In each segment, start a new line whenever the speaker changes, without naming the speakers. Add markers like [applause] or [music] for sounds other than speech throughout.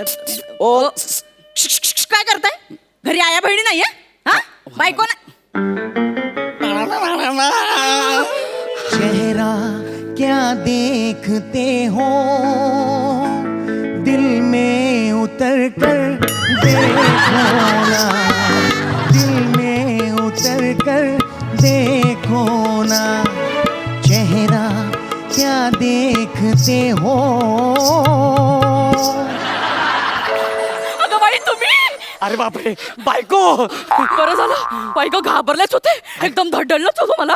ओ
काय करताय? घरी आया बहिणी नाहीये? हा? बायको ना
चेहरा क्या देखते हो? दिल में उतर कर देखो ना। दिल में उतर कर देखो ना। चेहरा क्या देखते हो?
अरे बापरे बायको!
बरं झालं. बायको घाबरलेच होते. एकदम धडडलच होतो मला.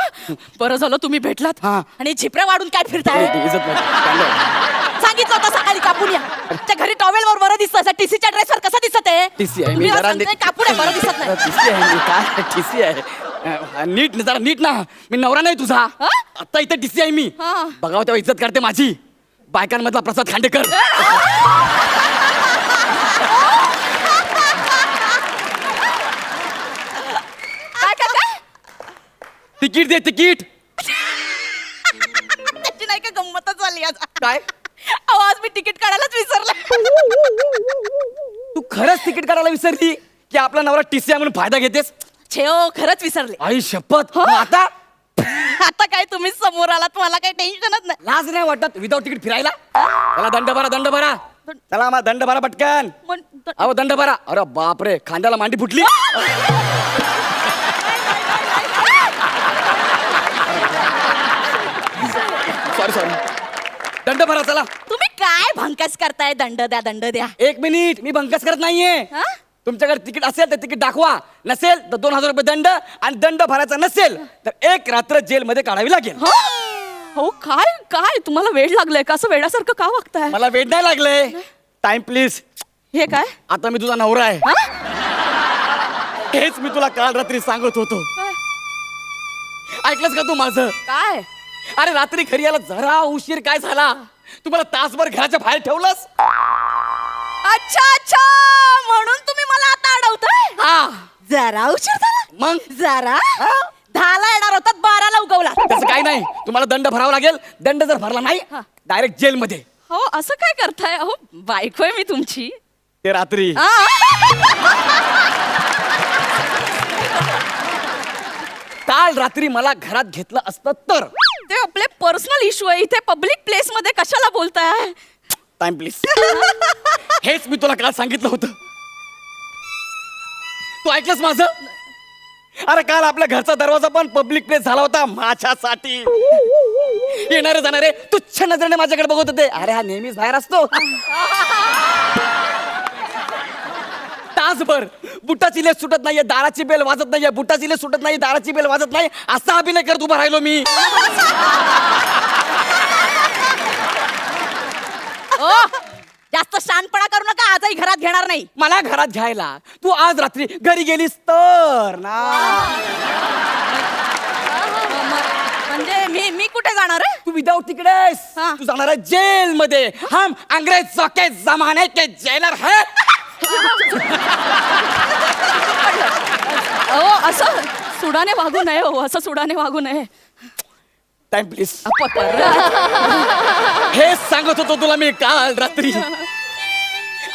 बरं झालं तुम्ही भेटलात.
हा.
आणि झिपऱ्या वाढून काय फिरताय?
इज्जत नाही.
सांगितलं होतं सकाळी कापून या. त्या घरी टॉवेल वर बरं दिसतं. टीसीच्या ड्रेसवर कसं दिसत आहे
TC आहे. मी जरा
सांगते, कापून आहे बरं दिसत नाही.
टीसी आहे मी काय टीसी आहे. अ, नीट जरा नीट ना. मी नवरा नाही तुझा.
हा?
आता इथे टीसी आहे मी.
हा.
बघावं तेव्हा इज्जत करते माझी. बायकांमधला प्रसाद खांडेकर
काय काय काय
तिकीट दे तिकीट.
त्याची नाही का गंमतच झाली आज.
काय?
अहो, आज मी तिकीट काढायलाच विसरले.
तू खरंच तिकीट काढायला विसरली की आपला नवरा टीसी म्हणून फायदा घेतेस?
छे हो खरंच विसरले.
आई शपथ. मग आता?
आता काय तुम्ही समोर आलात मला काही टेन्शनच नाही.
लाज नाही वाटत विदाऊट तिकीट फिरायला? चला दंड भरा दंड भरा. चला मग दंड भरा पटकन.
पण
अहो दंड भरा. अरे बापरे खांद्याला मांडी फुटली सॉरी सॉरी दंड भरा चला.
तुम्ही काय भंकस करताय? दंड द्या दंड द्या.
एक मिनिट मी भंकस करत नाहीये.
हा?
तुमच्याकडे तिकीट असेल तर तिकीट दाखवा. नसेल तर दोन हजार रुपये दंड आणि दंड भरायचा नसेल तर एक रात्र जेलमध्ये काढावी लागेल.
हो? हो काय काय? तुम्हाला वेळ लागलाय का? असं वेळासारखं का वागताय?
मला वेळ नाही लागले टाइम प्लीज
हे काय?
आता मी तुझा नवरा आहे.
हा?
हेच मी तुला काल रात्री सांगत होतो. ऐकलंस का तू माझं?
काय?
अरे रात्री घरी यायला जरा उशीर काय झाला? तुम्हाला तासभर घराच्या बाहेर ठेवलंस?
अच्छा अच्छा. म्हणून तुम्ही मला आता अडवताय?
हा.
जरा उशीर झाला.
मग?
जरा? दहाला येणार होतात बाराला उगवला.
तसं काही नाही. तुम्हाला दंड भरावा लागेल. दंड जर भरला नाही. डायरेक्ट जेलमध्ये.
हो असं काय करताय? अहो बायको आहे मी तुमची.
ते रात्री? काल रात्री मला घरात घेतलं असतं तर.
ते आपले पर्सनल इश्यू आहे. इथे पब्लिक प्लेस मध्ये कशाला बोलताय?
टाइम प्लीज [laughs] हेच मी तुला काल सांगितलं होतं. तू ऐकलंस माझं? अरे काल आपल्या घरचा दरवाजा पण पब्लिक प्लेस झाला होता माझ्यासाठी. येणारे जाणारे तुच्छ नजरेने माझ्याकडे बघत होते. अरे हा नेहमीच बाहेर असतो. [laughs] तासभर बुटाची लेस सुटत नाहीये दाराची बेल वाजत नाहीये बुटाची लेस सुटत नाही दाराची बेल वाजत नाही. असा अभिनय करत उभा राहिलो मी.
ओ जास्त शानपणा करू नका आजही घरात घेणार नाही.
मला घरात घ्यायला. तू आज रात्री घरी गेलीस तर. ना.
म्हणजे मी मी कुठे जाणार आहे
तू विदाउट तिकडेस.
हा.
तू जाणार आहे जेल मध्ये हम अंग्रेज के जमाने के जेलर है.
अहो असं सुडाने वागू नये हो असं सुडाने वागू नये.
टाइम प्लीज
अप्पा, परत.
हे सांगत होतो तुला मी काल रात्री.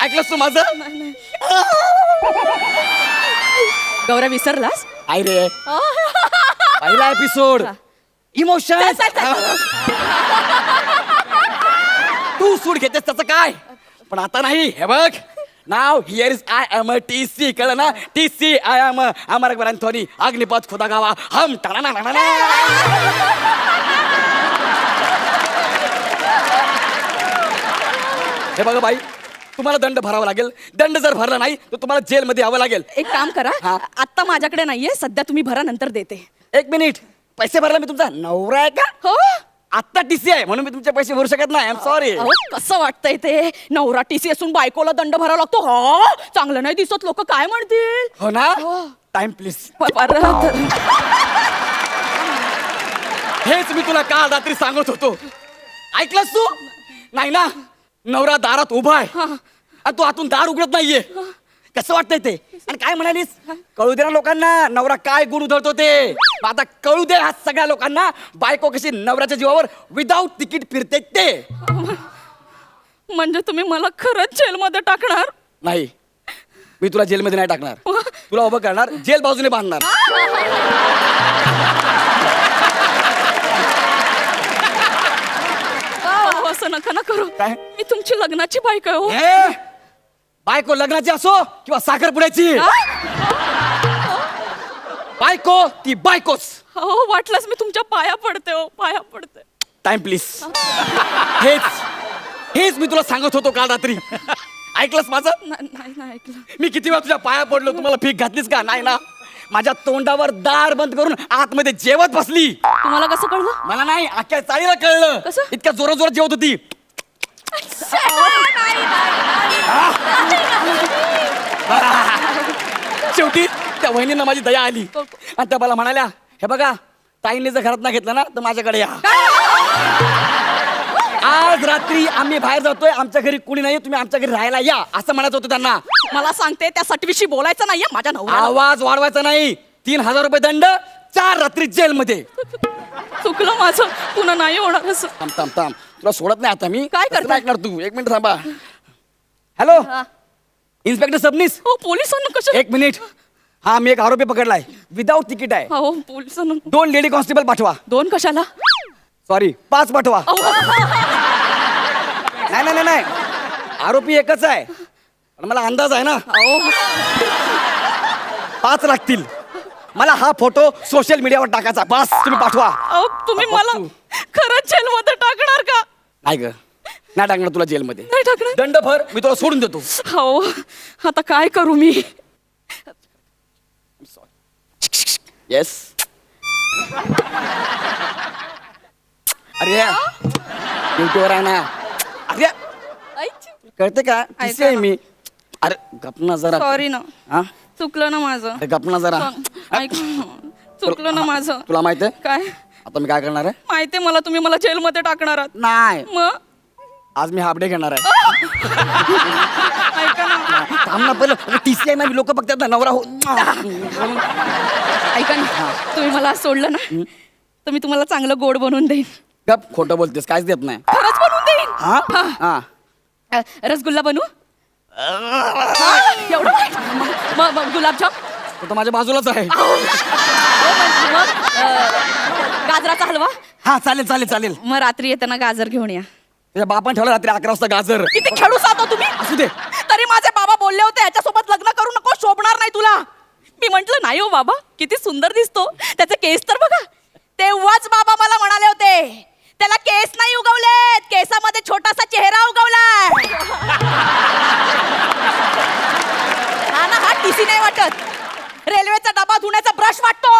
ऐकलंस तू माझं?
गौऱ्या विसरलास?
आई रे. पहिला एपिसोड इमोशन तू सूड घेतेस त्याचं काय? पण आता नाही हे बघ. नाव here is I M T C कळलं ना T C I M Amar ग्रंथोनी Agnipath Khuda Gawah हम टाणा हे बघा बाई तुम्हाला दंड भरावा लागेल. दंड जर भरला नाही तर तुम्हाला जेलमध्ये यावं लागेल.
एक काम करा
हा.
आत्ता माझ्याकडे नाहीये सध्या तुम्ही भरा नंतर देते.
एक मिनिट. पैसे भरला मी तुमचा नवरा आहे का?
हो.
आत्ता टीसी आहे म्हणून मी तुमचे पैसे भरू शकत नाही. आय एम सॉरी
अहो कसं वाटतंय ते? नवरा टीसी असून बायकोला दंड भरावा लागतो. हो? चांगलं नाही दिसत लोक काय म्हणतील?
हो ना?
हो.
टाइम प्लीज
प- परत.
हेच मी तुला काल रात्री सांगत होतो. ऐकलंस तू? नाही ना? नवरा दारात उभा आहे. आणि तू आतून दार उघडत नाहीये. कसं वाटतंय ते? आणि काय म्हणालीस? कळू दे ना लोकांना नवरा काय गुण उधळतो ते? आता कळू दे ह्या सगळ्या लोकांना बायको कशी नवऱ्याच्या जीवावर विदाऊट तिकीट फिरते ते?
म्हणजे तुम्ही मला खरंच जेलमध्ये टाकणार?
नाही. मी तुला जेलमध्ये नाही टाकणार. तुला उभं करणार जेल बाजूने बांधणार.
अहो, असं नका ना करू.
काय?
मी तुमची लग्नाची बायको आहे, हो.
ए, बायको लग्नाची असो किंवा साखरपुड्याची. बायको ती बायकोच.
हो वाटलंच मी तुमच्या पाया पडते हो पाया पडते.
टाइम प्लीज हेच हेच मी तुला सांगत होतो काल रात्री. ऐकलंस माझं?
नाही नाही नाही ऐकलं.
मी किती वेळा तुझ्या पाया पडलो तुम्हाला फीक घातलीस का? नाही ना. माझ्या तोंडावर दार बंद करून आतमध्ये जेवत बसली.
तुम्हाला कसं कळलं?
मला नाही अख्ख्या चाळीला कळलं.
कसं?
इतक्या जोरात जोरात जेवत होती. [laughs] शेवटी त्या वहिनींना माझी दया आली. आणि त्या मला म्हणाल्या हे बघा ताईंनी जर घरात ना घेतलं ना तर माझ्याकडे या. [laughs] आज रात्री आम्ही बाहेर जातोय आमच्या घरी कुणी नाही तुम्ही आमच्या घरी राहायला या असं म्हणायचं होतं त्यांना.
मला सांगते त्या सटवीशी बोलायचं नाहीये माझ्या नवऱ्याला.
आवाज वाढवायचा नाही. तीन हजार रुपये दंड चार रात्री जेलमध्ये. [laughs]
चुकलं माझं. पुन्हा नाही होणार असं.
थांब थांब थांब. तुला सोडत नाही आता मी?
काय
तसं? नाही ऐकणार तू. एक मिनिट थांबा. हॅलो? इन्स्पेक्टर सबनीस?
हो पोलिसांना कसं
एक मिनिट. हा मी एक आरोपी पकडलाय. विदाऊट तिकीट आहे.
हो पोलिसांना
दोन लेडी कॉन्स्टेबल पाठवा.
दोन कशाला?
सॉरी पाच पाठवा. नाही नाही नाही नाही. आरोपी एकच आहे. पण मला अंदाज आहे ना. पाच लागतील. मला हा फोटो सोशल मीडियावर टाकायचा. बस तुम्ही पाठवा.
अहो, तुम्ही मला. खरंच जेलमध्ये
नाही ग. नाही टाकणार तुला जेलमध्ये.
नाही टाकणार?
दंड भर मी तुला सोडून देतो.
हो आता काय करू मी?
येस अरे ड्युटीवर आहे ना. अरे कळते का? आहे मी. अरे गपना जरा.
सॉरी ना.
हा?
चुकलं ना माझं.
अरे गपना जरा.
ऐक चुकलं ना माझं.
तुला माहीत आहे?
काय?
आता मी काय करणार आहे?
माहितीये मला तुम्ही मला जेलमध्ये टाकणार आहात.
नाही.
मग
आज मी हाफ डे घेणार आहे. [laughs]
ऐका ना.
थांब ना पहिलं. टीसी आहे लोक बघतात ना नवरा हो
ऐका ना. तुम्ही मला आज सोडलं ना तर मी तुम्हाला चांगलं गोड बनवून देईन.
गप खोटं बोलतेस काहीच देत नाही.
खरंच बनवून देईन?
हा? हा.
अ, रसगुल्ला बनवू? हा, एवढं वाईट? मग- गुलाबजाम?
तो तर माझ्या बाजूलाच आहे.
मग, अ, गाजराचा हलवा?
हा चालेल चालेल चालेल.
मग रात्री येताना गाजर घेऊन या.
तुझ्या बापान ठेवला रात्री अकरा वाजता गाजर.
किती खेळू तुम्ही?
असू दे.
तरी माझे बाबा बोलले होते याच्यासोबत लग्न करू नको शोभणार नाही तुला. मी म्हंटल नाही हो बाबा किती सुंदर दिसतो. त्याचे केस तर बघा. तेव्हाच बाबा मला म्हणाले होते त्याला केस नाही उगवलेत. केसामध्ये छोटासा रेल्वेचा डबा धुण्याचा ब्रश वाटतो.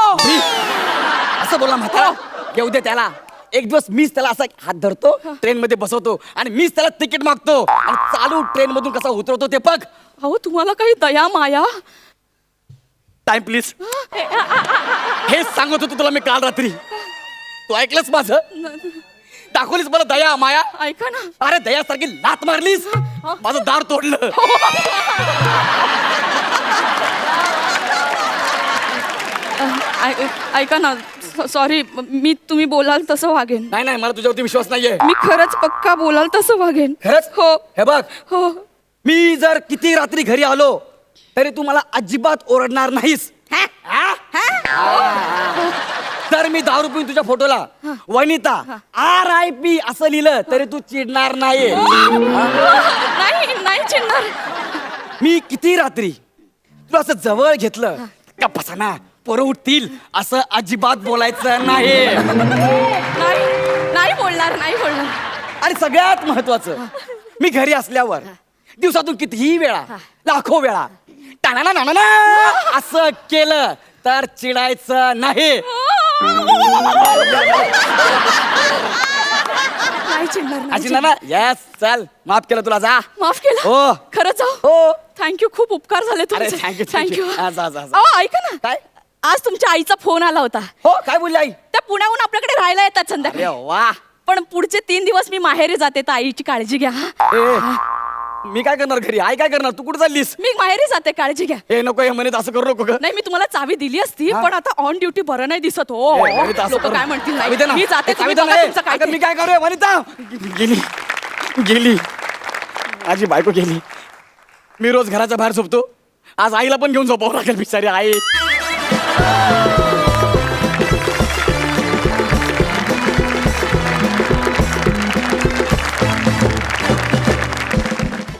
असं बोला म्हातारा. येऊ दे त्याला. एक दिवस मीच त्याला असा हात धरतो ट्रेन मध्ये बसवतो आणि मीच त्याला तिकीट मागतो. आणि चालू ट्रेन मधून कसा उतरवतो ते बघ.
अहो तुम्हाला काही दया माया?
टाइम प्लीज हेच सांगत होतो तुला मी काल रात्री. तू ऐकलंस माझं? दाखवलीस मला दया माया?
ऐका ना.
अरे दयासारखी लात मारलीस? माझं दार तोडलं.
ऐ- ऐका ना. सॉरी मी तुम्ही बोलाल तसं वागेन.
नाही नाही मला तुझ्यावरती विश्वास नाहीये.
मी खरंच पक्का बोलाल तसं वागेन.
खरंच?
हो.
हे बघ.
हो.
मी जर किती रात्री घरी आलो तरी तू मला अजिबात ओरडणार नाहीस. हा? तर मी दारू पिऊन तुझ्या फोटोला. वनिता आर आय पी असं लिहिलं तरी तू चिडणार नाही
नाही नाही चिडणार.
मी किती रात्री तुला असं जवळ घेतलं का बसाना? पोरं उठतील असं अजिबात बोलायचं नाही.
नाही नाही बोलणार नाही बोलणार.
आणि सगळ्यात महत्वाचं मी घरी असल्यावर दिवसातून कितीही वेळा लाखो वेळा टाणा नाना असं केलं तर चिडायचं नाही.
नाही चिडणार नाही
अशी ना येस चल माफ केलं तुला जा.
माफ केलं?
हो.
खरंच
हो.
थँक्यू खूप उपकार झाले
अरे,
तुमचे.
thank you, thank you.
Thank you
हा, जा, जा, जा.
अहो ऐका ना.
काय?
आज तुमच्या आईचा फोन आला होता.
हो काय बोलली आई?
त्या पुण्याहून आपल्याकडे राहायला येतात
अरे
संध्याकाळी
वा.
पण पुढचे तीन दिवस मी माहेरी जाते तर आईची काळजी घ्या. हा.
ए मी काय करणार घरी? आई काय करणार? तू कुठे चाललीस?
मी माहेरी जाते काळजी घ्या.
हे नको हे म्हणत असं करू नको ग.
नाही मी तुम्हाला चावी दिली असती. पण आता ऑन ड्युटी बरं नाही दिसत हो.
ए, वनिता, असं
लोक
करू
काय. म्हणतील
चावी दे ना.
नाही मी जाते
ए,
तुम्ही
चावी दे
बघा
ना. ए,
तुमचं काय
अगं,
ते.
मी काय करू वनिता गेली. गेली. माझी बायको गेली. मी रोज घराच्या बाहेर झोपतो. आज आईला पण घेऊन झोपावं लागेल बिचारी आई.